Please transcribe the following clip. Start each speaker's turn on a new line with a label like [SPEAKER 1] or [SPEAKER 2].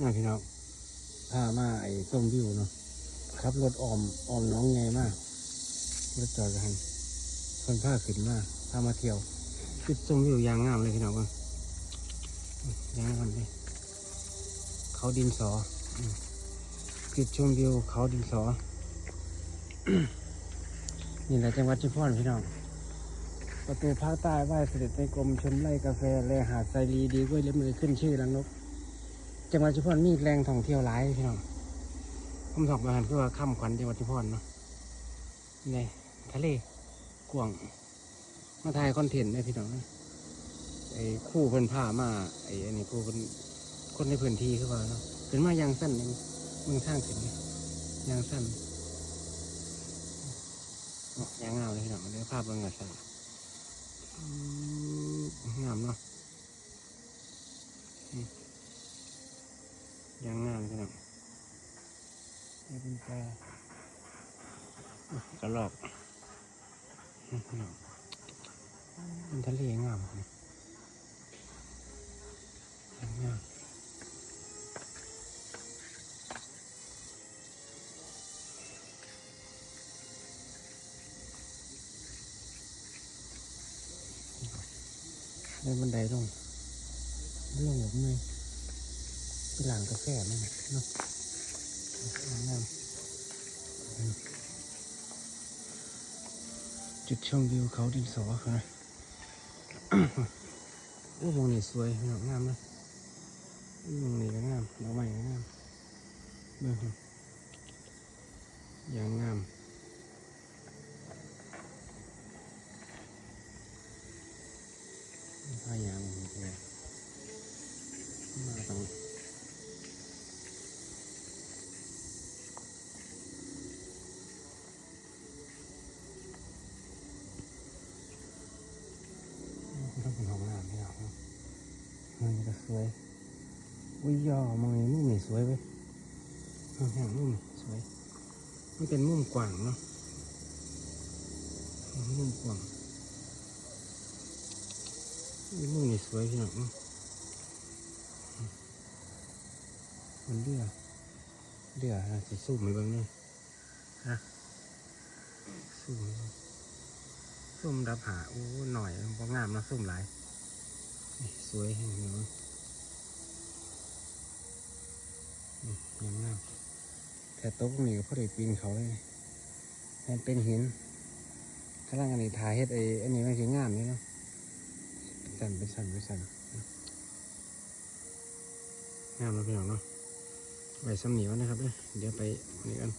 [SPEAKER 1] น่าพี่น้องพามาไอ้ส้มวิวเนาะขับรถออมออมน้องไงมากรถจอดกันคนพาขึ้นมาพามาเที่ยวจุดส้มวิวยางงามเลยพี่น้องเบิ่งยางงามเลยเขาดินสออืมจุดชมวิวเขาดินสอ นี่แหละจังหวัดชุมพรพี่น้อง ประตูภาคใต้ไหว้เสด็จในกรมชมไร่กาแฟ แลหาดไซรีดีกล้วยเล็บมือขึ้นชื่อลังนก จังหวัดชุมพรมีแหล่งท่องเที่ยวหลายพี่น้องผมสอบมาหันคือว่าค่ำขวัญจังหวัดชุมพรเนาะในทะเลกวางมาถ่ายคอนเทนต์ได้พี่น้องไอ้คู่เพิ่นผ้ามาไอ้อันนี้คู่เพิ่นคนในพื้นที่คือว่าเนาะขึ้นมายางสั้นนี่เมืองทางขึ้นยางสั้นยางเงาเลยพี่น้องเดี๋ยวภาพเบิ่งกันใส่อืมงามเนาะ ยังงามใช่ไหมนี่เป็นปลากระรอกมพี่น้องเป็นทะเลงามเลยยังงามเดินบันไดลงเรื่องแบบนี้ เป็นหลังกาแฟนั่นน่ะเนาะงามอืมจุดชมวิวเขาดินสอค่ะโอ้วงนี้สวยงามงามนะวงนี้ก็งามดอกไม้ก็งามเบิ่งค่ะอย่างงามพายางเลยมาตรงเป็นห้องน้ำนี่หรอก มันก็สวยอุ้ยย่อมองในมุมนี่สวยเว้ยมองแห่งมุมนี่สวยมันเป็นมุมกว้างเนาะมุมกว้างมุมนี่สวยพี่น้องเนาะมันเลือเลือนะสิสู้ไปเบิ่งนี่ฮะสู้ส้มดับหาโอ้หน่อยพองามนะส้มหลาย วยแห่งนี้เนามงามแต่ต๊ะนี่ก็พอดีปีนเขาเลยมันเป็นหินข้างล่างอันนี้ทาเฮ็ดไอ้อันนี้มันคืองามนี่เนาะสั่นเป็นสั่นเป็นสั่นงามแล้วพี่น้องเนาะไปสำเหนียวนะครับเด้อเดี๋ยวไปนี่กัน